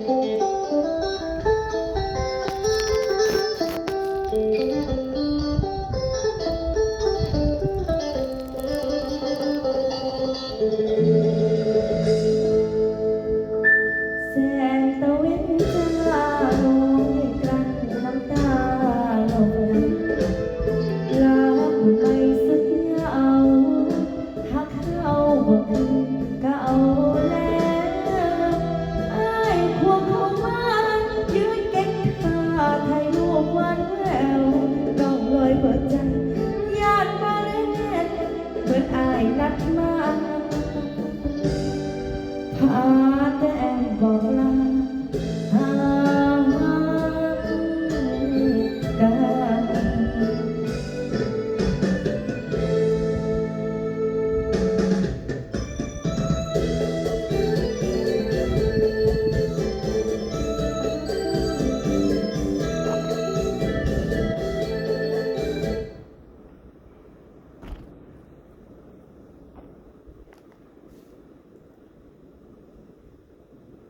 Música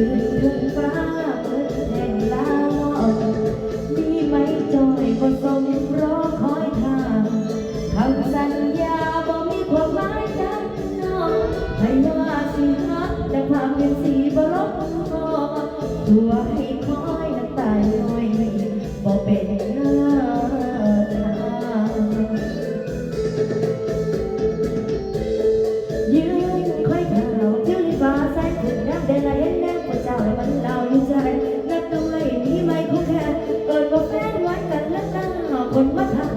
คืนขึ้นฟ้าเปิดแห่งลาวอ่อนมีไหมจอยบน้องรอคอยทางคำสัญญาบ่มีความหมายจังน้องพยาสิฮักแต่ภาพเป็นสีบรมตัวให้คอยน้ำตาลอยบ่เป็น คนมาทำ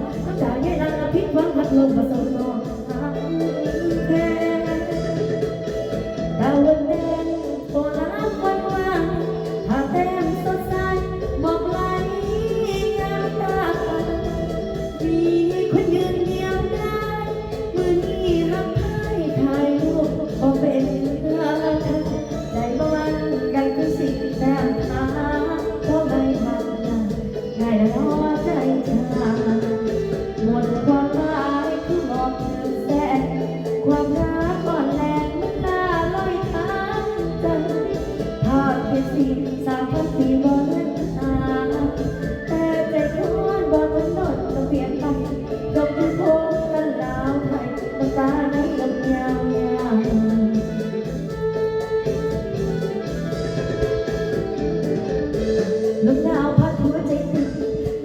ลมหนาวพัดหัวใจตึง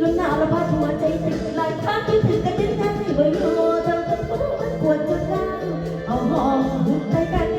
ลมหนาวแล้วพัดหัวใจตึงหลายครั้งคิดถึงกันจนแทบไม่ไหวโยทำกันโอ้มันปวดจนกล้าเอาหอมหุบใจกัน